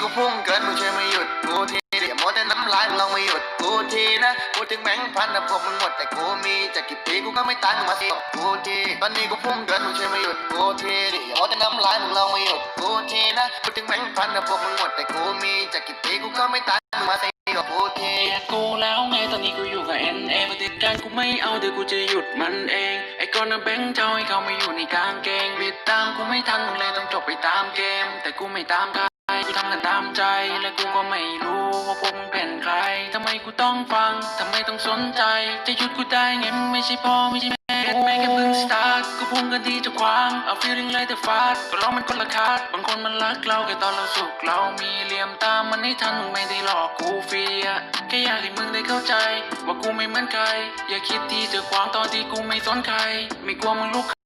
กูพุ่งเกินมึงช่วยมาหยุดกูทีเดี๋ยวมัวแต่น้ำลายมึงลองมาหยุดกูทีนะพูถึงแบงค์พันนะพวกมึงหมดแต่กูมีจะกี่ปีกูก็ไม่ตายมึงมาสิกูทีตอนนี้กูพุ่งเกินมึงช่วยมาหยุดกูทีเดี๋ยวมัวแต่น้ำลายมึงลองมาหยุดกูทีนะพูถึงแบงค์พันนะพวกมึงหมดแต่กูมีจะกี่ปีกูก็ไม่ตายมึงมาสิดกูทีกูแล้วไงตอนนี้กูอยู่กับ NA ปฏิการกูไม่เอาเดี๋ยวกูจะหยุดมันเองไอ้ก้อนนะแบงค์เจ้าให้เขามาอยู่ในกางเกงบิดตามกูไม่ทันมึงเลยต้องจบไปตามเกม แต่กูไม่ตามใคร กูทำกันตามใจ และกูก็ไม่รู้ว่าพวกมึงเป็นใครทำไมกูต้องฟังทำไมต้องสนใจ จะหยุดกูได้ไงไม่ใช่พ่อไม่ใช่แม่แม่แค่เพิ่งสตาร์ทกูพุ่งกันดีจะขวางเอา feeling เลยแต่ฟาดก็เรามันคนละคาดบางคนมันรักเราแค่ตอนเราสุขเรามีเหลี่ยมตามมันให้ทันมึงไม่ได้หลอกกูฟีอะแค่อยากให้มึงได้เข้าใจ ว่ากูไม่เหมือนใคร อย่าคิดที่จะขวางตอนที่กูไม่สนใคร ไม่กลัวมึงลุก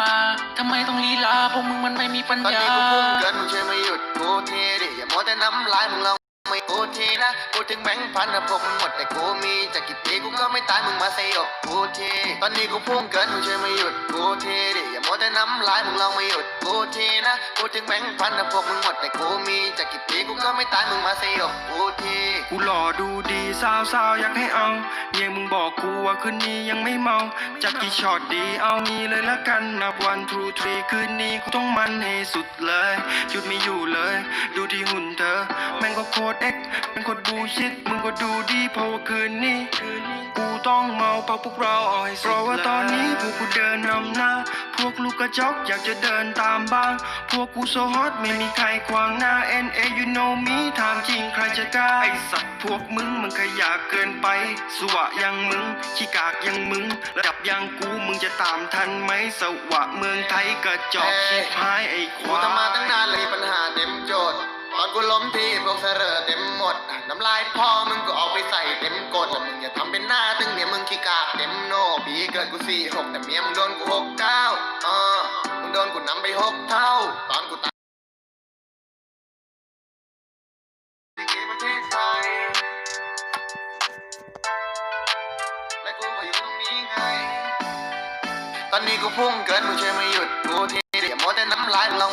มาทำไมต้องลีลาพวกมึงมันไม่มีปัญญาตอนนี้กูพุ่งเกินมึงช่วยมาหยุดกูทีดิอย่ามัวแต่น้ำลายมึงลองไม่กูทีนะพูดถึงแบงค์พันนะพวกมึงหมดแต่กูมีจะกี่ปีกูก็ไม่ตายมึงมาเซยกกูทีตอนนี้กูพุ่งเกินมึงช่วยมาหยุดกูทีดิอย่ามัวแต่น้ำลายมึงลองไม่หยุดกูทีนะพูดถึงแบงค์พันนะพวกมึงหมดแต่กูมีจะกี่ปีกูก็ไม่ตายมึงมาเซยก กูหล่อดูดีสาวสาวๆอยากให้เอาเมียมึงบอกกูว่าคืนนี้ยังไม่เมาจับกี่ช็อตดีเอานี้เลยละกันนับวันทรูทรีคืนนี้กูต้องมันให้สุดเลยหยุดไม่อยู่เลย ดูที่หุ่นเธอ ก็โคตรเอ็กแม่งโคตรบูชิดมึงก็ดูดีเพราะว่าคืนนี้ กูต้องเมาเพราะพวกเราอาให้สุดเพราะว่าตอนนี้พวกกูเดินนำหน้า พวกลูกกระจอกอยากจะเดินตามบ้าง พวกกูโซฮอตไม่มีใครขวางหน้า N A you know me ถามจริงใครจะกล้าไอสัตว์พวกมึงมันขยะเกินไป สวะยังมึงขี้กากยังมึงระดับยังกูมึงจะตามทันไหมสวะเมืองไทยกระจอกชิบหายไอคกูวาทำมาตั้งนานเลย กูล้มที่พวกเสรอเต็มหมด น้ำลายพ่อมึงก็เอาไปใส่เต็มกดแล้วมึงอย่าทำเป็นหน้าตึงเมียมึงขี้กากเต็มโนปีเกิดกูสี่หกแต่เมียมึงโดนกูหกเก้าเออมึงโดนกูนำไปหกเท่า ตอนกูตายที่ประเทศไทยและกูก็อยู่ตรงนี้ไงตอนนี้กูพุ่งเกินมึงช่วยมาหยุดกูทีเดี๋ยวมัวแต่น้ำลายมึงลง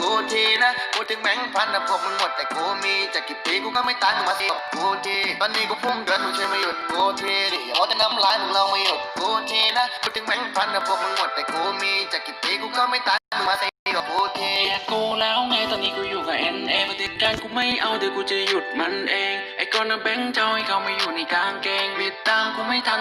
กูทีนะพูดถึงแบงค์พันนะพวกมึงหมดแต่กูมีจะกี่ปีกูก็ไม่ตายมึงมาสิกูทีตอนนี้กูพุ่งเกินมึงช่วยมาหยุดกูทีดี๋ยวมัวแต่น้ำลายมึงลองมาหยุดกูทีนะพูดถึงแบงค์พันนะพวกมึงหมดแต่กูมีจะกี่ปีกูก็ไม่ตายมึงมาสิกับกูทีเกลียดกูแล้วไงตอนนี้กูอยู่กับ NA ปฏิการกูไม่เอาเดี๋ยวกูจะหยุดมันเองไอ้ก้อนนแบงค์เจ้าให้เขามาอยู่ในกางเกงบิดตามกูไม่ทัน